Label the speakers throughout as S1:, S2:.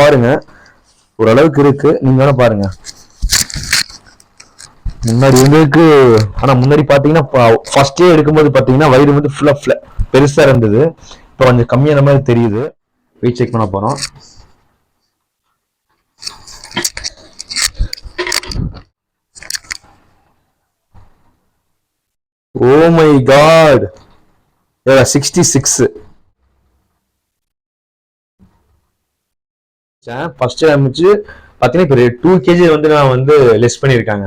S1: பாருங்க. ஓரளவுக்கு இருக்கு. நீங்க வேணா பாருங்க. முன்னாடி இருந்ததுக்கு ஆனா முன்னாடி பாத்தீங்கன்னா ஃபர்ஸ்டே எடுக்கும்போது பாத்தீங்கன்னா வயிறு வந்து ஃபுல்லா பெருசா இருந்தது. இப்போ கொஞ்சம் கம்மியான மாதிரி தெரியுது. வெயிட் செக் பண்ண போறோம். ஓ my god sixty six first ஆரம்பிச்சு பார்த்தீங்கன்னா இப்போ டூ கேஜி வந்து நான் வந்து லெஸ் பண்ணியிருக்காங்க.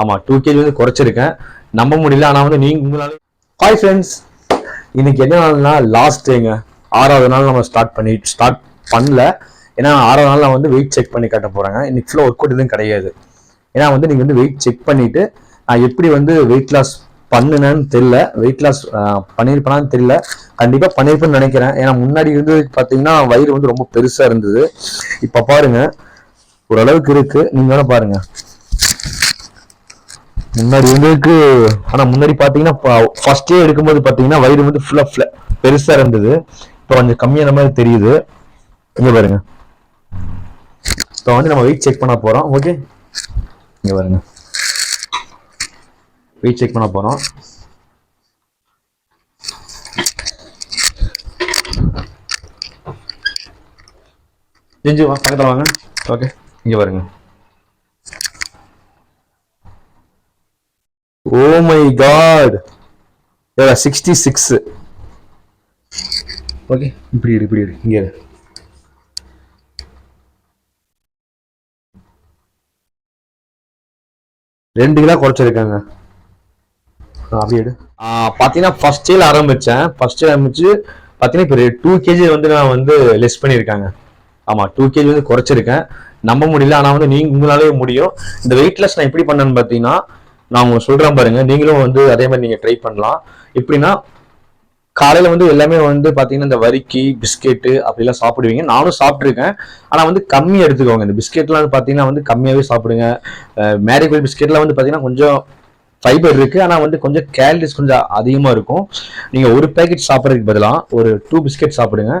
S1: ஆமாம் டூ கேஜி வந்து குறைச்சிருக்கேன். நம்ப முடியல ஆனால் வந்து நீங்கள் உங்களால ஹாய் ஃப்ரெண்ட்ஸ் இன்னைக்கு என்ன நாள்னா லாஸ்ட் டேங்க ஆறாவது நாள் நம்ம ஸ்டார்ட் பண்ணி ஸ்டார்ட் பண்ணல. ஏன்னா ஆறாவது நாள் நான் வந்து வெயிட் செக் பண்ணி காட்ட போகிறேங்க இன்னைக்கு ஃபுல்லாக ஒர்க் அவுட் எதுவும் கிடையாது. ஏன்னா வந்து நீங்கள் வந்து வெயிட் செக் பண்ணிவிட்டு நான் எப்படி வந்து வெயிட் லாஸ் பண்ணுனேன்னு தெரியல. வெயிட் லாஸ் பண்ணியிருப்பேனான்னு தெரியல. கண்டிப்பாக பண்ணியிருப்பேன்னு நினைக்கிறேன். ஏன்னா முன்னாடி இருந்தது பார்த்தீங்கன்னா வயிறு வந்து ரொம்ப பெருசாக இருந்தது. இப்போ பாருங்க. ஓரளவுக்கு இருக்கு. நீங்கள் வேணா பாருங்க. முன்னாடி இருந்ததுக்கு ஆனால் முன்னாடி பார்த்தீங்கன்னா ஃபர்ஸ்டே எடுக்கும்போது பார்த்தீங்கன்னா வயிறு வந்து ஃபுல்லாக பெருசாக இருந்தது. இப்போ கொஞ்சம் கம்மியான மாதிரி தெரியுது. இங்கே பாருங்க. இப்போ வந்து நம்ம வெயிட் செக் பண்ண போகிறோம் ஓகே இங்கே பாருங்க. வெயிட் செக் பண்ண போறோம். செஞ்சு வா பக்கத்தில் வாங்க. ஓகே இங்க பாருங்க. ஓ my god sixty six okay இப்படி இரு இப்படி இரு இங்கே ரெண்டு கிலோ குறைச்சிருக்காங்க. ஆ, எடு. பாத்தீங்கன்னா ஃபர்ஸ்ட் இயர் ஆரம்பிச்சேன். ஃபர்ஸ்ட் இயர் ஆரம்பிச்சு பாத்தீங்கன்னா இப்போ டூ கேஜி வந்து நான் வந்து லெஸ் பண்ணியிருக்காங்க. ஆமா டூ கேஜி வந்து குறைச்சிருக்கேன். நம்ப முடியல ஆனா வந்து நீங்க உங்களாலே முடியும். இந்த வெயிட் லெஸ் நான் எப்படி பண்ணேன்னு பாத்தீங்கன்னா நான் உங்களுக்கு சொல்றேன் பாருங்க. நீங்களும் வந்து அதே மாதிரி நீங்க ட்ரை பண்ணலாம். எப்படின்னா காலையில வந்து எல்லாமே வந்து பாத்தீங்கன்னா இந்த வரிக்கி பிஸ்கெட்டு அப்படிலாம் சாப்பிடுவீங்க. நானும் சாப்பிட்ருக்கேன் ஆனா வந்து கம்மி எடுத்துக்கோங்க. இந்த பிஸ்கெட்லாம் வந்து பாத்தீங்கன்னா வந்து கம்மியாவே சாப்பிடுங்க. மேரிகோல் பிஸ்கெட்லாம் வந்து பாத்தீங்கன்னா கொஞ்சம் ஃபைபர் இருக்குது ஆனால் வந்து கொஞ்சம் கேலரிஸ் கொஞ்சம் அதிகமாக இருக்கும். நீங்கள் ஒரு பேக்கெட் சாப்பிட்றதுக்கு பதிலாக ஒரு டூ பிஸ்கெட் சாப்பிடுங்க.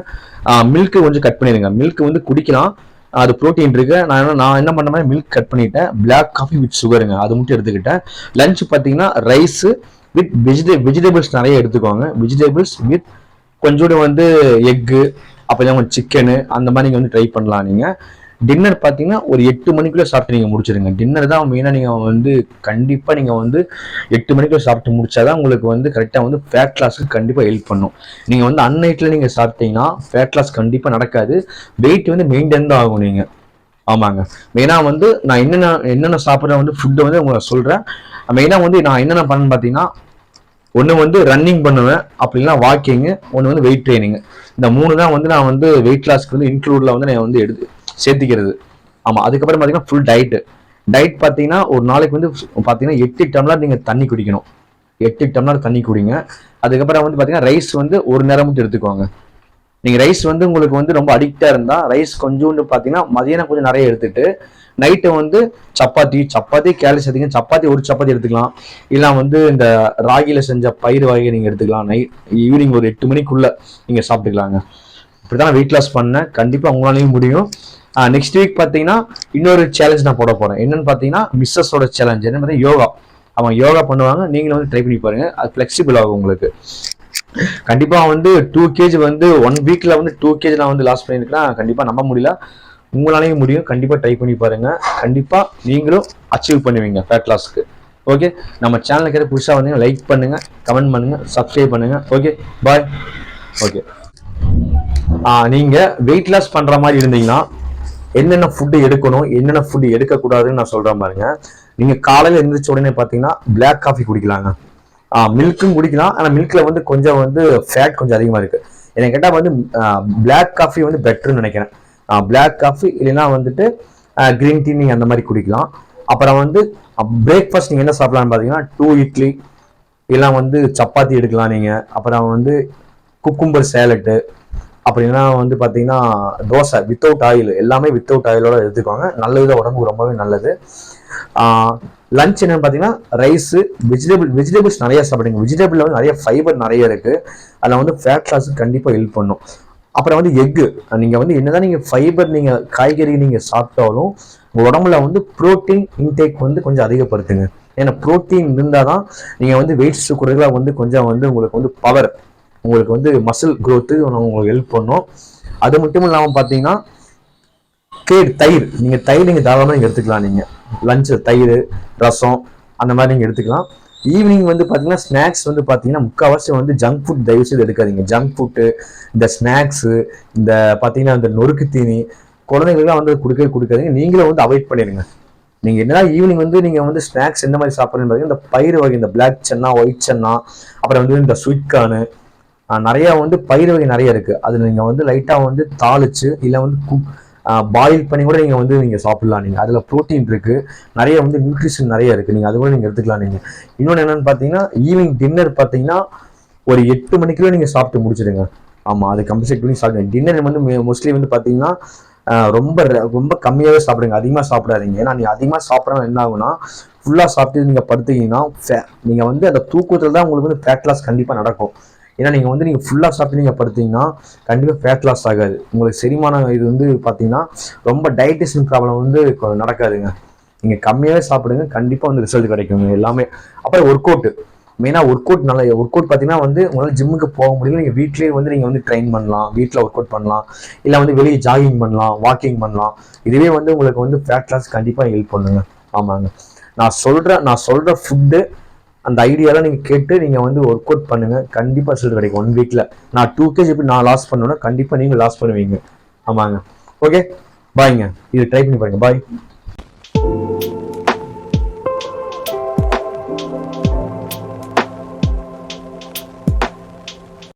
S1: மில்க்கு கொஞ்சம் கட் பண்ணிடுங்க. மில்க் வந்து குடிக்கலாம். அது புரோட்டீன் இருக்கு. நான் என்ன நான் என்ன பண்ண மில்க் கட் பண்ணிட்டேன். பிளாக் காஃபி வித் சுகருங்க அது மட்டும் எடுத்துக்கிட்டேன். லஞ்ச் பார்த்தீங்கன்னா ரைஸ் வித் வெஜிடே வெஜிடபிள்ஸ் நிறைய எடுத்துக்கோங்க. வெஜிடபிள்ஸ் வித் கொஞ்சோடு வந்து எக்கு அப்போ கொஞ்சம் சிக்கனு அந்த மாதிரி நீங்கள் வந்து ட்ரை பண்ணலாம் நீங்கள் டின்னர் பார்த்தீங்கன்னா ஒரு எட்டு மணிக்குள்ளே சாப்பிட்டு நீங்கள் முடிச்சிடுங்க டின்னர் தான் மெயினாக நீங்கள் வந்து கண்டிப்பாக நீங்கள் வந்து எட்டு மணிக்குள்ளே சாப்பிட்டு முடிச்சாதான் உங்களுக்கு வந்து கரெக்டாக வந்து ஃபேட் லாஸ்க்கு கண்டிப்பாக ஹெல்ப் பண்ணும். நீங்கள் வந்து அன்னைட்டில் நீங்கள் சாப்பிட்டீங்கன்னா ஃபேட் லாஸ் கண்டிப்பாக நடக்காது. வெயிட் வந்து மெயின்டைன் தான் ஆகும் நீங்கள் ஆமாங்க. மெயினாக வந்து நான் என்னென்ன என்னென்ன சாப்பிட்ற வந்து ஃபுட்டை வந்து உங்களை சொல்கிறேன் மெயினாக வந்து நான் என்னென்ன பண்ணேன்னு பார்த்தீங்கன்னா ஒன்று வந்து ரன்னிங் பண்ணுவேன் அப்படின்னா வாக்கிங்கு ஒன்று வந்து வெயிட் ட்ரைனிங் இந்த மூணு தான் வந்து நான் வந்து வெயிட் லாஸ்க்கு வந்து இன்க்ளூடில் வந்து நான் வந்து எடுத்து சேர்த்திக்கிறது. ஆமாம் அதுக்கப்புறம் பார்த்தீங்கன்னா ஃபுல் டயட்டு டயட் பார்த்தீங்கன்னா ஒரு நாளைக்கு வந்து பார்த்தீங்கன்னா எட்டு டம்ளர் நீங்கள் தண்ணி குடிக்கணும். எட்டு டம்ளர் தண்ணி குடிங்க. அதுக்கப்புறம் வந்து பார்த்தீங்கன்னா ரைஸ் வந்து ஒரு நேரம் மட்டும் எடுத்துக்கோங்க. நீங்கள் ரைஸ் வந்து உங்களுக்கு வந்து ரொம்ப அடிக்டாக இருந்தால் ரைஸ் கொஞ்சோண்டு பார்த்தீங்கன்னா மதியானம் கொஞ்சம் நிறைய எடுத்துட்டு நைட்டை வந்து சப்பாத்தி சப்பாத்தி கேலரி சேர்த்திங்க சப்பாத்தி ஒரு சப்பாத்தி எடுத்துக்கலாம். இல்லை வந்து இந்த ராகியில் செஞ்ச பயிர் வகையை நீங்கள் எடுத்துக்கலாம். நைட் ஈவினிங் ஒரு எட்டு மணிக்குள்ளே நீங்கள் சாப்பிட்டுக்கலாங்க. இப்படி தான் வெயிட் லாஸ் பண்ணேன். கண்டிப்பாக உங்களாலையும் முடியும். நெக்ஸ்ட் வீக் பார்த்தீங்கன்னா இன்னொரு சேலஞ்ச் நான் போட போகிறேன் என்னன்னு பார்த்தீங்கன்னா மிஸ்ஸஸோட சேலஞ்ச் என்ன பார்த்தீங்கன்னா யோகா. அவங்க யோகா பண்ணுவாங்க. நீங்களும் வந்து ட்ரை பண்ணி பாருங்க. அது ஃப்ளெக்சிபிள் ஆகும் உங்களுக்கு. கண்டிப்பா வந்து டூ கேஜி வந்து ஒன் வீக்ல வந்து டூ கேஜி நான் வந்து லாஸ் பண்ணியிருக்கேன் கண்டிப்பா நம்ப முடியல. உங்களாலையும் முடியும். கண்டிப்பா ட்ரை பண்ணி பாருங்க. கண்டிப்பா நீங்களும் அச்சீவ் பண்ணுவீங்க ஃபேட் லாஸ்க்கு ஓகே நம்ம சேனலுக்கு எதாவது புதுசாக வந்தீங்கன்னா லைக் பண்ணுங்க. கமெண்ட் பண்ணுங்க. சப்ஸ்கிரைப் பண்ணுங்க. ஓகே பாய் ஓகே நீங்க வெயிட் லாஸ் பண்ற மாதிரி இருந்தீங்கன்னா என்னென்ன ஃபுட்டு எடுக்கணும் என்னென்ன ஃபுட்டு எடுக்கக்கூடாதுன்னு நான் சொல்கிறேன் பாருங்க. நீங்கள் காலையில் எழுந்திரிச்ச உடனே பார்த்தீங்கன்னா பிளாக் காஃபி குடிக்கலாங்க. மில்க்கும் குடிக்கலாம். ஆனால் மில்கில் வந்து கொஞ்சம் வந்து ஃபேட் கொஞ்சம் அதிகமாக இருக்குது என்னை கேட்டால் வந்து பிளாக் காஃபி வந்து பெட்டர்னு நினைக்கிறேன். பிளாக் காஃபி இல்லைன்னா வந்துட்டு க்ரீன் டீ நீங்கள் அந்த மாதிரி குடிக்கலாம். அப்புறம் வந்து பிரேக்ஃபாஸ்ட் நீங்கள் என்ன சாப்பிட்லான்னு பார்த்தீங்கன்னா டூ இட்லி இதெல்லாம் வந்து சப்பாத்தி எடுக்கலாம் நீங்கள் அப்புறம் வந்து குக்கும்பர் சேலட்டு அப்படின்னா வந்து பார்த்தீங்கன்னா தோசை வித்தவுட் ஆயில் எல்லாமே வித்தவுட் ஆயிலோட எடுத்துக்கோங்க நல்லது உடம்புக்கு ரொம்பவே நல்லது. லஞ்ச் என்னன்னு பார்த்தீங்கன்னா ரைஸு வெஜிடபிள் வெஜிடபிள்ஸ் நிறைய சாப்பிடுங்க. வெஜிடபிளில் வந்து நிறைய ஃபைபர் நிறைய இருக்குது அதில் வந்து ஃபேட் லாஸ் கண்டிப்பாக ஹெல்ப் பண்ணும். அப்புறம் வந்து எக்கு நீங்கள் வந்து என்னதான் நீங்கள் ஃபைபர் நீங்கள் காய்கறி நீங்கள் சாப்பிட்டாலும் உங்கள் உடம்புல வந்து புரோட்டீன் இன்டேக் வந்து கொஞ்சம் அதிகப்படுத்துங்க. ஏன்னா ப்ரோட்டீன் இருந்தால் தான் நீங்கள் வந்து வெயிட்ஸ் குறைகளாக வந்து கொஞ்சம் வந்து உங்களுக்கு வந்து பவர் உங்களுக்கு வந்து மசில் க்ரோத்து உங்களுக்கு ஹெல்ப் பண்ணும். அது மட்டும் இல்லாமல் பார்த்தீங்கன்னா கேட் தயிர். நீங்கள் தயிர் நீங்கள் தாராளமாக நீங்கள் எடுத்துக்கலாம் நீங்கள் லஞ்சு தயிர் ரசம் அந்த மாதிரி நீங்கள் எடுத்துக்கலாம். ஈவினிங் வந்து பார்த்தீங்கன்னா ஸ்நாக்ஸ் வந்து பார்த்தீங்கன்னா முக்கால்வாசி வந்து ஜங்க் ஃபுட் தயவு செய்து எடுக்காதீங்க. ஜங்க் ஃபுட்டு இந்த ஸ்நாக்ஸு இந்த பார்த்தீங்கன்னா இந்த நொறுக்கு தீனி குழந்தைங்களுக்குலாம் வந்து கொடுக்கவே கொடுக்காதீங்க. நீங்களும் வந்து அவாய்ட் பண்ணிடுங்க. நீங்கள் என்ன ஈவினிங் வந்து நீங்கள் வந்து ஸ்நாக்ஸ் எந்த மாதிரி சாப்பிடுறீங்க பார்த்தீங்கன்னா இந்த பயிர் வகை இந்த பிளாக் சன்னா ஒயிட் சன்னா அப்புறம் வந்து இந்த ஸ்வீட் கார்னு நிறையா வந்து பயிர் வகை நிறைய இருக்குது அது நீங்கள் வந்து லைட்டாக வந்து தாளிச்சு இல்லை வந்து குக் பாயில் பண்ணி கூட நீங்கள் வந்து நீங்கள் சாப்பிட்லாம் நீங்கள் அதில் ப்ரோட்டீன் இருக்குது நிறைய வந்து நியூட்ரிஷன் நிறைய இருக்குது நீங்கள் அது கூட நீங்கள் எடுத்துக்கலாம் நீங்கள் இன்னொன்று என்னென்னு பார்த்தீங்கன்னா ஈவினிங் டின்னர் பார்த்தீங்கன்னா ஒரு எட்டு மணிக்குள்ளே நீங்கள் சாப்பிட்டு முடிச்சிடுங்க. ஆமாம் அது கம்பல்சரி பண்ணி சாப்பிடுங்க. டின்னர் வந்து மோஸ்ட்லி வந்து பார்த்தீங்கன்னா ரொம்ப ரொம்ப கம்மியாகவே சாப்பிடுங்க. அதிகமாக சாப்பிடாதீங்க. ஏன்னா நீங்கள் அதிகமாக சாப்பிட்றா என்ன ஆகுனா ஃபுல்லாக சாப்பிட்டு நீங்கள் படுத்தீங்கன்னா ஃபே நீங்கள் வந்து அந்த தூக்கத்தில் தான் உங்களுக்கு வந்து ஃபேட் லாஸ் கண்டிப்பாக நடக்கும். ஏன்னா நீங்கள் வந்து நீங்கள் ஃபுல்லாக சாப்பிட்டு நீங்கள் படுத்தீங்கன்னா கண்டிப்பாக ஃபேட் லாஸ் ஆகாது. உங்களுக்கு செரிமான இது வந்து பார்த்தீங்கன்னா ரொம்ப டைஜஷன் ப்ராப்ளம் வந்து நடக்காதுங்க. நீங்கள் கம்மியாகவே சாப்பிடுங்க கண்டிப்பாக வந்து ரிசல்ட் கிடைக்குங்க எல்லாமே. அப்புறம் ஒர்க் அவுட்டு மெயினாக ஒர்க் அவுட் நல்ல ஒர்க் அவுட் பார்த்தீங்கன்னா வந்து உங்களால் ஜிம்முக்கு போக முடியல நீங்கள் வீட்லேயே வந்து நீங்கள் வந்து ட்ரெயின் பண்ணலாம் வீட்டில் ஒர்க் அவுட் பண்ணலாம் இல்லை வந்து வெளியே ஜாகிங் பண்ணலாம் வாக்கிங் பண்ணலாம். இதுவே வந்து உங்களுக்கு வந்து ஃபேட் லாஸ் கண்டிப்பாக ஹெல்ப் பண்ணுங்க. ஆமாங்க. நான் சொல்கிற நான் சொல்கிற ஃபுட்டு அந்த ஐடியாலாம் நீங்கள் கேட்டு நீங்கள் வந்து ஒர்க் அவுட் பண்ணுங்கள் கண்டிப்பாக ரிசல்ட் கிடைக்கும். ஒன் வீக்கில் நான் டூ கேஜி எப்படி நான் லாஸ் பண்ணுவேன்னா கண்டிப்பாக நீங்கள் லாஸ் பண்ணுவீங்க. ஆமாங்க. ஓகே பாய்ங்க இது ட்ரை பண்ணி பாருங்க. பாய்